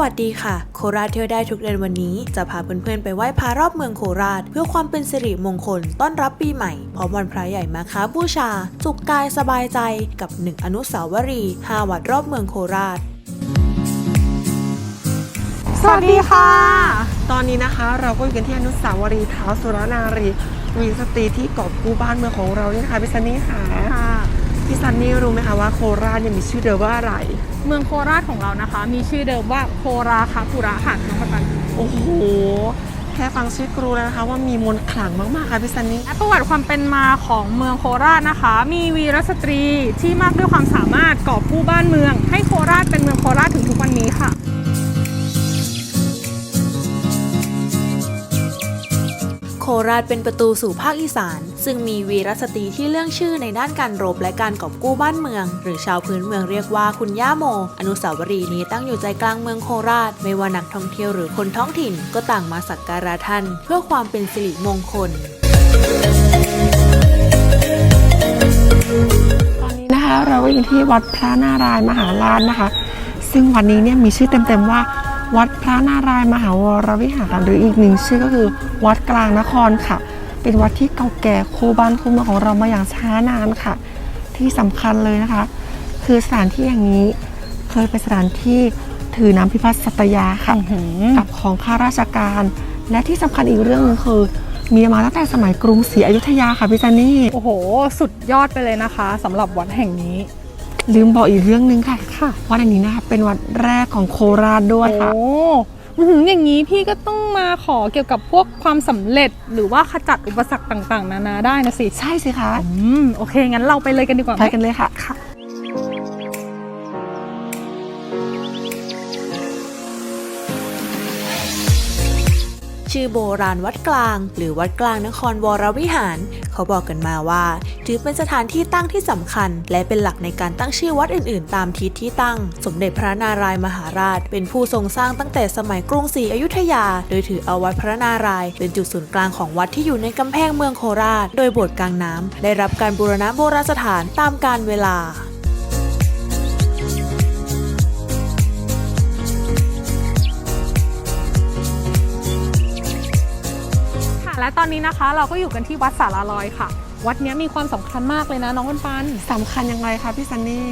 วัสดีค่ะ โคราชเที่ยวได้ทุกเดือนวันนี้ จะพาเพื่อนๆไปไหว้พระรอบเมืองโคราช เพื่อความเป็นสิริมงคลต้อนรับปีใหม่พร้อมวันพระใหญ่มาค้าบูชา สุขกายสบายใจกับหนึ่งอนุสาวรีย์ห้าวัดรอบเมืองโคราช สวัสดีค่ะ ตอนนี้นะคะเราก็อยู่กันที่อนุสาวรีย์เท้าวสุรนารีวีสตรีที่กอบกู้บ้านเมืองของเราเนี่ยนะคะพี่ซันนี่ค่ะค่ะพี่ซันนี่รู้ไหมคะว่าโคราชเนี่ยมีชื่อเดิมว่าอะไร เมืองโคราชของเรานะคะ มีชื่อเดิมว่าโคราคาปุระค่ะน้องปันปันโอ้โห แค่ฟังชื่อกรูแล้วนะคะว่ามีมนต์ขลังมากๆค่ะพี่ซันนี่ และประวัติความเป็นมาของเมืองโคราชนะคะ มีวีรสตรีที่มากด้วยความสามารถกอบกู้บ้านเมือง ให้โคราชเป็นเมืองโคราชถึงทุกวันนี้ค่ะ โคราชเป็นประตูสู่ภาคอีสาน ซึ่งมีวีรสตรีที่เรื่องชื่อในด้านการรบและการกอบกู้บ้านเมือง หรือชาวพื้นเมืองเรียกว่าคุณย่าโม อนุสาวรีย์นี้ตั้งอยู่ใจกลางเมืองโคราช ไม่ว่านักท่องเที่ยวหรือคนท้องถิ่นก็ต่างมาสักการะท่าน เพื่อความเป็นสิริมงคลตอนนี้นะคะเราก็อยู่ที่วัดพระนารายณ์มหาราชนะคะ ซึ่งวันนี้เนี่ยมีชื่อเต็มๆว่า วัดพระนารายณ์มหาวรวิหารหรืออีกหนึ่งชื่อก็คือ วัดกลางนครค่ะ เป็นวัดที่เก่าแก่คู่บ้านคู่เมืองของเรามาอย่างช้านานค่ะ ที่สำคัญเลยนะคะ คือสถานที่อย่างนี้เคยเป็นสถานที่ถือน้ำพิพัฒน์สัตยาค่ะกับของข้าราชการ และที่สำคัญอีกเรื่องหนึงคือมีมาตั้งแต่สมัยกรุงศรีอยุธยาค่ะพี่จันนี่ โอ้โห สุดยอดไปเลยนะคะสำหรับวัดแห่งนี้ ลืมบอกอีกเรื่องหนึงค่ะค่ะวัดอันนี้นะคะเป็นวัดแรกของโคราชด้วยค่ะ โอ้อื้อหืออย่างนี้พี่ก็ต้องมาขอเกี่ยวกับพวกความสำเร็จ หรือว่าขจัดอุปสรรคต่างๆ นานาได้นะสิ ใช่สิคะอืมโอเค งั้นเราไปเลยกันดีกว่าไหมไปกันเลยค่ะค่ะชื่อโบราณวัดกลาง หรือวัดกลางนครวรวิหาร เขาบอกกันมาว่า ถือเป็นสถานที่ตั้งที่สำคัญ และเป็นหลักในการตั้งชื่อวัดอื่น ๆ ตามทิศที่ตั้ง สมเด็จพระนารายมหาราช เป็นผู้ทรงสร้างตั้งแต่สมัยกรุงศรีอยุธยา โดยถือเอาวัดพระนาราย เป็นจุดศูนย์กลางของวัดที่อยู่ในกำแพงเมืองโคราช โดยโบสถ์กลางน้ำได้รับการบูรณะโบราณสถานตามกาลเวลา และตอนนี้นะคะเราก็อยู่กันที่วัดสาราลอยค่ะ วัดเนี้ยมีความสำคัญมากเลยนะน้องปันปันสำคัญยังไงคะพี่ซันนี่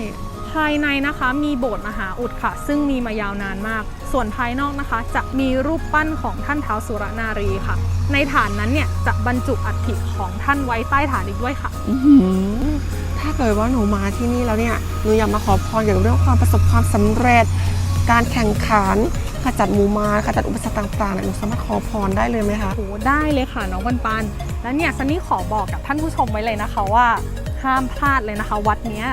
ภายในนะคะมีโบสถ์มหาอุดค่ะ ซึ่งมีมายาวนานมาก ส่วนภายนอกนะคะ จะมีรูปปั้นของท่านเท้าวสุรนารีค่ะ ในฐานนั้นเนี่ยจะบรรจุอัฐิของท่านไว้ใต้ฐานอีกด้วยค่ะอื้อหือถ้าเกิดว่าหนูมาที่นี่แล้วเนี่ยหนูอยากมาขอพรเกี่ยวกับเรื่องความประสบความสำเร็จ การแข่งขัน ขจัดหมูมารขจัดอุปสรรคต่างๆเนี่ยหนูสามารถขอพรได้เลยไหมคะโหได้เลยค่ะน้องปันปัน และเนี่ยซันนี่ขอบอกกับท่านผู้ชมไว้เลยนะคะว่าห้ามพลาดเลยนะคะ วัดเนี้ย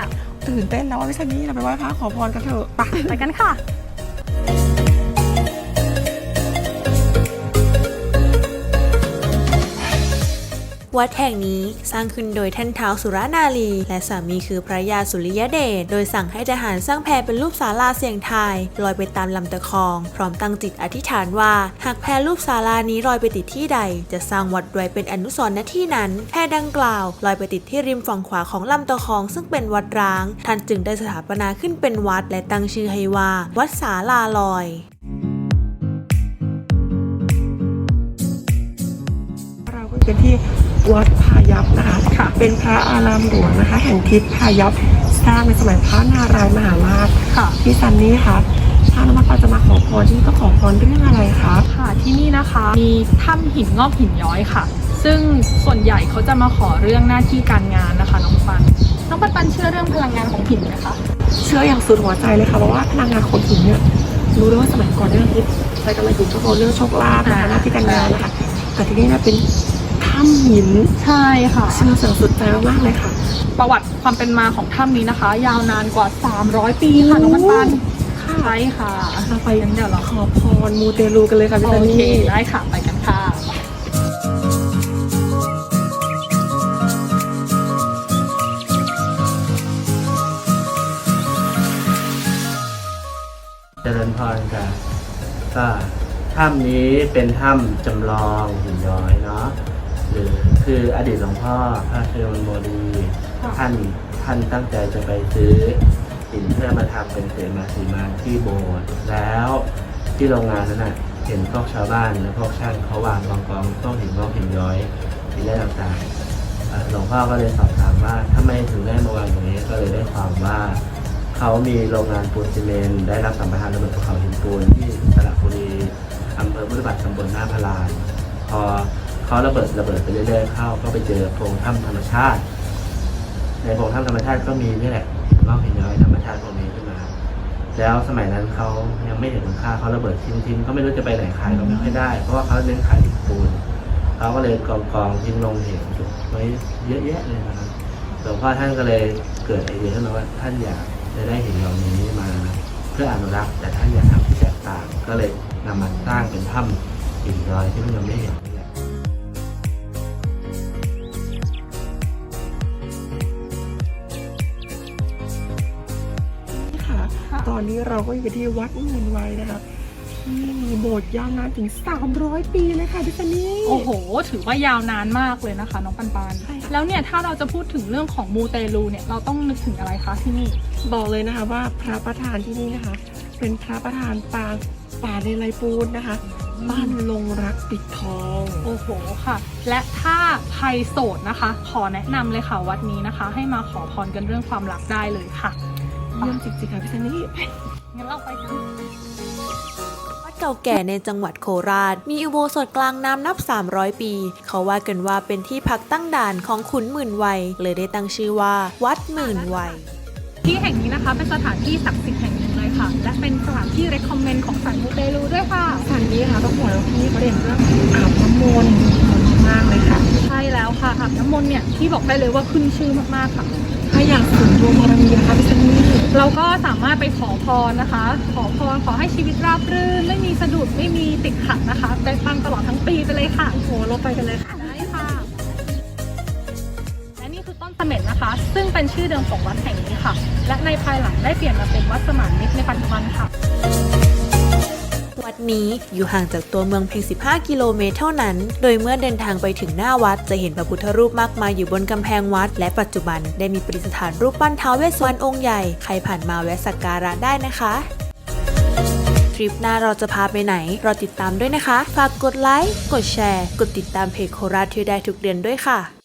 ตื่นเต้นแล้วว่าพี่ซันนี่เราไปไหว้พระขอพรกันเถอะไปไปกันค่ะ วัดแห่งนี้สร้างขึ้นโดยท่านเท้าวสุรนารี และสามีคือพระยาสุริยเดช โดยสั่งให้ทหารสร้างแพเป็นรูปศาลาเสียงทายลอยไปตามลำตะคอง พร้อมตั้งจิตอธิษฐานว่า หากแพรูปศาลานี้ลอยไปติดที่ใด จะสร้างวัดไว้เป็นอนุสรณ์ณที่นั้น แพดังกล่าวลอยไปติดที่ริมฝั่งขวาของลำตะคอง ซึ่งเป็นวัดร้าง ท่านจึงได้สถาปนาขึ้นเป็นวัด และตั้งชื่อให้ว่า วัดศาลาลอยเราก็เป็นที่ วัดพายัพนะคะค่ะเป็นพระอารามหลวงนะคะ แห่งทิศพายัพสร้างในสมัยพระนารายณ์มหาราชค่ะพี่ซันนี่คะถ้าน้องมาปาจะมาขอพรที่นี่ก็ขอพรเรื่องอะไรคะค่ะที่นี่นะคะมีถ้ำหินงอกหินย้อยค่ะ ซึ่งส่วนใหญ่เขาจะมาขอเรื่องหน้าที่การงานนะคะน้องปันน้องปันปันเชื่อเรื่องพลังงานของหินไหมคะเชื่ออย่างสุดหัวใจเลยค่ะเพราะว่าพลังงานของหินเนี่ยรู้เลยว่าสมัยก่อนเนี่ยคิดใช้กันมาหินก็เพราะเรื่องโชคลาภนะคะอ่าหน้าที่การงานนะคะแต่ที่นี่เนี่ยเป็น ถ้ำหินใช่ค่ะเชื่อสั่งสุดใจมากๆเลยค่ะ ประวัติความเป็นมาของถ้ำนี้นะคะ ยาวนานกว่า 300 ปีค่ะน้องปันปันค่ะใช่ค่ะเราไปงั้นเดี๋ยวเราขอพรมูเตลูกันเลยค่ะพี่โอซันเค นี่ได้ค่ะ ไปกันค่ะ เจริญพรค่ะก็ถ้ำนี้เป็นถ้ำจำลองหินย้อยเนาะ หรือคืออดีตหลวงพ่อพระเทวันโมดีค่ะท่านท่านตั้งใจจะไปซื้อหินเพื่อมาทำเป็นเสมาสีมาที่โบสถ์แล้วที่โรงงานนั้นน่ะเห็นพวกชาวบ้านและพวกช่างเขาวางกองกองต้องหินงอกหินย้อยหินแร่ต่างๆเอ่อหลวงพ่อก็เลยสอบถามว่าทำไมถึงได้มาวางอย่างนี้ก็เลยได้ความว่าเขามีโรงงานปูนซีเมนต์ได้รับสัมปทานระเบิดภูเขาหินปูนที่สระบุรีอำเภอพุทธบาทตำบลหน้าพลานพอ เขาระเบิดระเบิดไปเรื่อยๆเข้าก็ไปเจอโพรงถ้ำธรรมชาติ ในโพรงถ้ำธรรมชาติก็มีนี่แหละงอกหินย้อยธรรมชาติพวกนี้ขึ้นมา แล้วสมัยนั้นเขายังไม่เห็นคุณค่าเขาระเบิดทิ้งทิ้งก็ไม่รู้จะไปไหนขายก็ไม่ค่อยได้ เพราะว่าเขาเน้นขายหินปูนเขาก็เลยกองกองทิ้งลงเหวไว้เยอะแยะเลยนะครับหลวงพ่อท่านก็เลยเกิดไอเดียขึ้นมาว่าท่านอยากจะได้หินเหล่านี้มาเพื่ออนุรักษ์แต่ท่านอยากทำที่แตกต่าง ก็เลยนำมาสร้างเป็นถ้ำหินย้อยที่มันยังไม่เห็น อนนี้เราก็อยู่ที่วัดหมื่นวัยนะคะที่มีโบสถ์ยาวนานถึง 300 ปีเลยค่ะพี่ซันนี่ โอ้โห ถือว่ายาวนานมากเลยนะคะ น้องปันปัน ใช่ค่ะ แล้วเนี่ยถ้าเราจะพูดถึงเรื่องของมูเตลูเนี่ยเราต้องนึกถึงอะไรคะที่นี่ บอกเลยนะคะว่าพระประธานที่นี่นะคะ เป็นพระประธานปางป่าในไรปูนนะคะบ้านลงรักปิดทอง โอ้โหค่ะ และถ้าใครโสดนะคะ ขอแนะนำเลยค่ะวัดนี้นะคะ ให้มาขอพรกันเรื่องความรักได้เลยค่ะ เยี่ยมจริงๆค่ะพี่ซันนี่ไปงั้นเราไปกันวัดเก่าแก่ในจังหวัดโคราช มีอุโบสถกลางน้ำนับ 300 ปี เขาว่ากันว่าเป็นที่พักตั้งด่านของขุนหมื่นวัย เลยได้ตั้งชื่อว่า วัดหมื่นวัย ที่แห่งนี้นะคะเป็นสถานที่ศักดิ์สิทธิ์แห่งหนึ่งเลยค่ะ และเป็นสถานที่ recommend ของสายมูเตลูด้วยค่ะสถานนี้ค่ะต้องบอกเลยว่าที่นี่เขาเด่นเรื่องอาบน้ำมนต์มากเลยค่ะใช่แล้วค่ะอาบน้ำมนต์เนี่ยที่บอกได้เลยว่าขึ้นชื่อมากๆค่ะถ้าอยากเสริมดวงบารมีนะคะพี่ซันนี่เรา ก็สามารถไปขอพรนะคะ ขอพรขอให้ชีวิตราบรื่น ไม่มีสะดุดไม่มีติดขัดนะคะได้ปังตลอดทั้งปีไปเลยค่ะโอ้โหเราไปกันเลยค่ะได้ค่ะ และนี่คือต้นเสม็ดนะคะ ซึ่งเป็นชื่อเดิมของวัดแห่งนี้ค่ะ และในภายหลังได้เปลี่ยนมาเป็นวัดสมานมิตรในปัจจุบันค่ะ นี้อยู่ห่างจากตัวเมืองเพียง 15 กิโลเมตรเท่านั้น โดยเมื่อเดินทางไปถึงหน้าวัด จะเห็นพระพุทธรูปมากมายอยู่บนกำแพงวัด และปัจจุบันได้มีประดิษฐานรูปปั้นท้าวเวสสวรรณองค์ใหญ่ ใครผ่านมาแวะสักการะได้นะคะทริปหน้าเราจะพาไปไหน รอติดตามด้วยนะคะ ฝากกดไลค์ กดแชร์ กดติดตามเพจโคราชที่ได้ทุกเดือนด้วยค่ะ